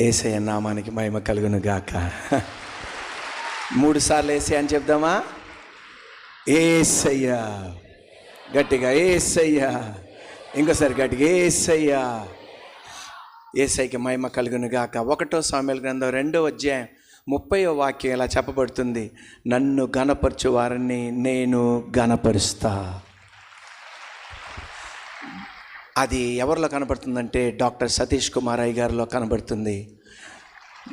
ఏసయ్య నామానికి మహిమ కలుగును గాక మూడు సార్లు అని చెప్దామా? ఏసయ్య. గట్టిగా ఏసయ్య. ఇంకోసారి గట్టిగా ఏసయ్య. ఏసైకి మహిమ కలుగును గాక ఒకటో సామెల గ్రంథం రెండో అధ్యాయం ముప్పయో వాక్యం ఇలా చెప్పబడుతుంది. నన్ను గనపరచు వారిని నేను గనపరుస్తా అది ఎవరిలో కనబడుతుందంటే డాక్టర్ సతీష్ కుమార్ అయ్య గారిలో కనబడుతుంది.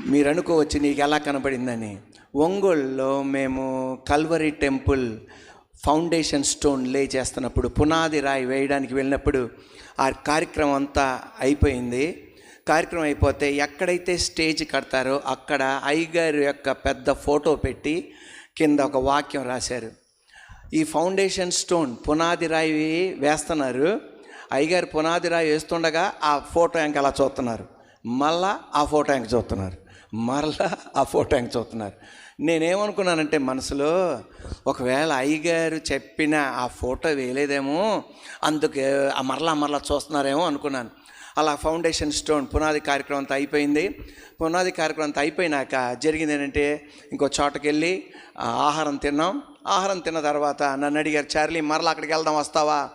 మీరు అనుకోవచ్చు నీకు ఎలా కనబడిందని. ఒంగోలులో మేము కల్వరి టెంపుల్ ఫౌండేషన్ స్టోన్ లే చేస్తున్నప్పుడు పునాది రాయి వేయడానికి వెళ్ళినప్పుడు ఆ కార్యక్రమం అంతా అయిపోయింది. కార్యక్రమం అయిపోతే ఎక్కడైతే స్టేజ్ కడతారో అక్కడ అయ్యగారు యొక్క పెద్ద ఫోటో పెట్టి కింద ఒక వాక్యం రాశారు. ఈ ఫౌండేషన్ స్టోన్ పునాది రాయి వేస్తున్నారు. అయ్యగారు పునాది రాయి వేస్తుండగా ఆ ఫోటో ఇంక అలా చూస్తున్నారు. మళ్ళా ఆ ఫోటో ఇంక చూస్తున్నారు. మరలా ఆ ఫోటో ఇంక చూస్తున్నారు. నేనేమనుకున్నానంటే మనసులో ఒకవేళ అయ్యగారు చెప్పిన ఆ ఫోటో వేయలేదేమో అందుకే మరలా మరలా చూస్తున్నారేమో అనుకున్నాను. అలా ఫౌండేషన్ స్టోన్ పునాది కార్యక్రమం అంతా అయిపోయింది. పునాది కార్యక్రమం అంతా అయిపోయినాక జరిగింది ఏంటంటే ఇంకో చోటకి వెళ్ళి ఆ, ఆహారం తిన్నాం. ఆహారం తిన్న తర్వాత నన్ను అడిగారు చార్లీ మరలా అక్కడికి వెళ్దాం వస్తావా?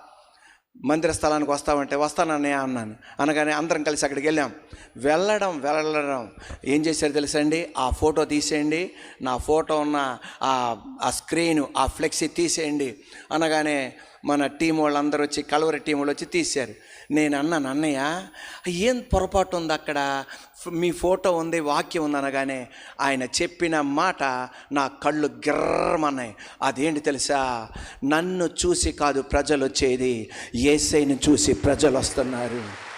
మందిర స్థలానికి వస్తామంటే వస్తానన్నయ్య అన్నాను. అనగానే అందరం కలిసి అక్కడికి వెళ్ళాం. వెళ్ళడం వెళ్ళడం. ఏం చేశారు తెలుసండి? ఆ ఫోటో తీసేయండి. నా ఫోటో ఉన్న ఆ ఆ స్క్రీన్ ఆ ఫ్లెక్సీ తీసేయండి. అనగానే మన టీం వాళ్ళందరూ వచ్చి కలవరి టీం వాళ్ళు వచ్చి తీశారు. నేను అన్నాను అన్నయ్య ఏం పొరపాటు ఉంది అక్కడ? మీ ఫోటో ఉంది వాక్యం ఉంది అనగానే ఆయన చెప్పిన మాట నా కళ్ళు గిర్రమన్నాయి. అదేంటి తెలుసా? నన్ను చూసి కాదు ప్రజలు వచ్చేది ఏసైని చూసి ప్రజలు వస్తున్నారు.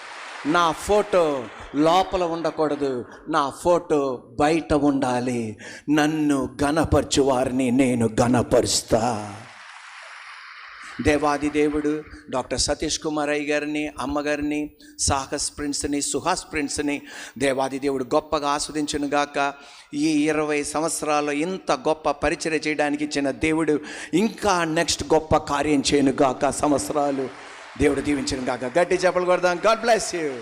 నా ఫోటో లోపల ఉండకూడదు నా ఫోటో బయట ఉండాలి. నన్ను గనపరచు వారిని నేను గనపరుస్తా దేవాది దేవుడు డాక్టర్ సతీష్ కుమార్ అయ్య గారిని అమ్మగారిని సాహస్ ప్రిన్స్ని సుహాస్ ప్రిన్స్ని దేవాది దేవుడు గొప్పగా ఆస్వాదించును గాక. ఈ ఇరవై సంవత్సరాల్లో ఇంత గొప్ప పరిచయం చేయడానికి ఇచ్చిన దేవుడు ఇంకా నెక్స్ట్ గొప్ప కార్యం చేయను గాక. సంవత్సరాలు దేవుడు దీవించను గాక. గట్టి చెప్పలు కొడదాం. God bless you.